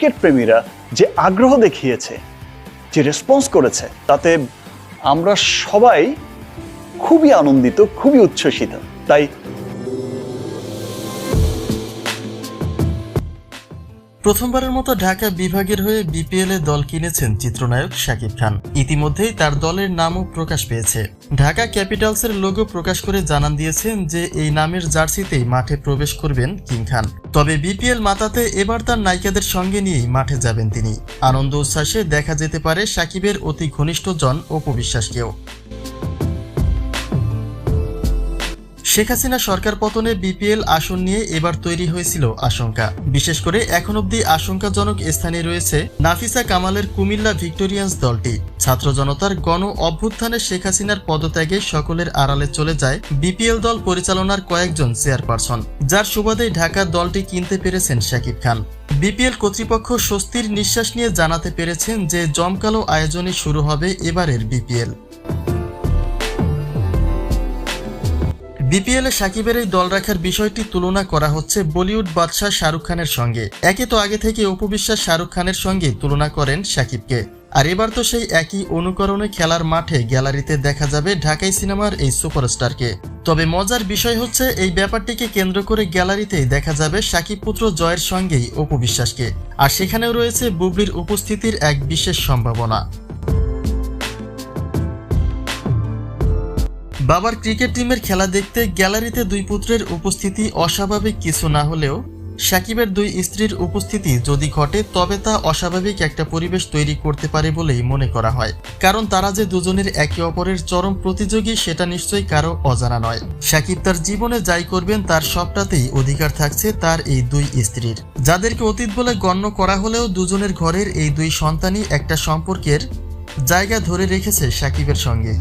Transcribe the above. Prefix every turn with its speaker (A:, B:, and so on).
A: Cricket প্রেমীরা যে আগ্রহ দেখিয়েছে, যে রেসপন্স করেছে, তাতে আমরা সবাই খুবই আনন্দিত, খুবই উচ্ছ্বসিত। তাই
B: প্রথমবারের মতো ঢাকা বিভাগের হয়ে বিপিএল এ দল কিনেছেন চিত্রনায়ক শাকিব খান। ইতিমধ্যেই তার দলের নামও প্রকাশ পেয়েছে। ঢাকা ক্যাপিটালসের লোগো প্রকাশ করে জানান দিয়েছেন যে, এই নামের জার্সিতেই মাঠে প্রবেশ করবেন কিং খান। তবে বিপিএল মাতাতে এবার তার নায়িকাদের সঙ্গে নিয়েই মাঠে যাবেন তিনি। আনন্দ উচ্ছ্বাসে দেখা যেতে পারে সাকিবের অতি ঘনিষ্ঠজন অপু শেখ হাসিনা সরকার পতনে বিপিএল আসন নিয়ে এবার তৈরি হয়েছিল আশঙ্কা। বিশেষ করে এখন অবধি আশঙ্কাজনক স্থানে রয়েছে নাফিসা কামালের কুমিল্লা ভিক্টোরিয়ান্স দলটি। ছাত্র জনতার গণ অভ্যুত্থানে শেখ হাসিনার পদত্যাগে সকলের আড়ালে চলে যায় বিপিএল দল পরিচালনার কয়েকজন চেয়ারপারসন, যার সুবাদে ঢাকার দলটি কিনতে পেরেছেন শাকিব খান। বিপিএল কর্তৃপক্ষ স্বস্তির নিঃশ্বাস নিয়ে জানাতে পেরেছেন যে জমকালো আয়োজনে শুরু হবে এবারের বিপিএল। বিপিএল সাকিবের এই দল রাখার বিষয়টি তুলনা করা হচ্ছে বলিউড বাদশাহ শাহরুখ খানের সঙ্গে। একে তো আগে থেকে উপবিশ্বাস শাহরুখ খানের সঙ্গে তুলনা করেন সাকিবকে। আর এবার তো সেই একই অনুকরণে খেলার মাঠে গ্যালারিতে দেখা যাবে ঢাকাই সিনেমার এই সুপারস্টারকে। তবে মজার বিষয় হচ্ছে এই ব্যাপারটিকে কেন্দ্র করে গ্যালারিতেই দেখা যাবে সাকিব পুত্র জয়ের সঙ্গেই উপবিশ্বাসকে আর সেখানেও রয়েছে বুবলির উপস্থিতির এক বিশেষ সম্ভাবনা। বাবার ক্রিকেট টিমের খেলা দেখতে গ্যালারিতে দুই পুত্রের উপস্থিতি অস্বাভাবিক কিছু না হলেও সাকিবের দুই স্ত্রীর উপস্থিতি যদি ঘটে, তবে তা অস্বাভাবিক একটা পরিবেশ তৈরি করতে পারে বলেই মনে করা হয়। কারণ তারা যে দুজনের একে অপরের চরম প্রতিযোগী, সেটা নিশ্চয়ই কারও অজানা নয়। সাকিব তার জীবনে যাই করবেন, তার সবটাতেই অধিকার থাকছে তার এই দুই স্ত্রীর। যাদেরকে অতীত বলে গণ্য করা হলেও দুজনের ঘরের এই দুই সন্তানই একটা সম্পর্কের জায়গা ধরে রেখেছে সাকিবের সঙ্গে।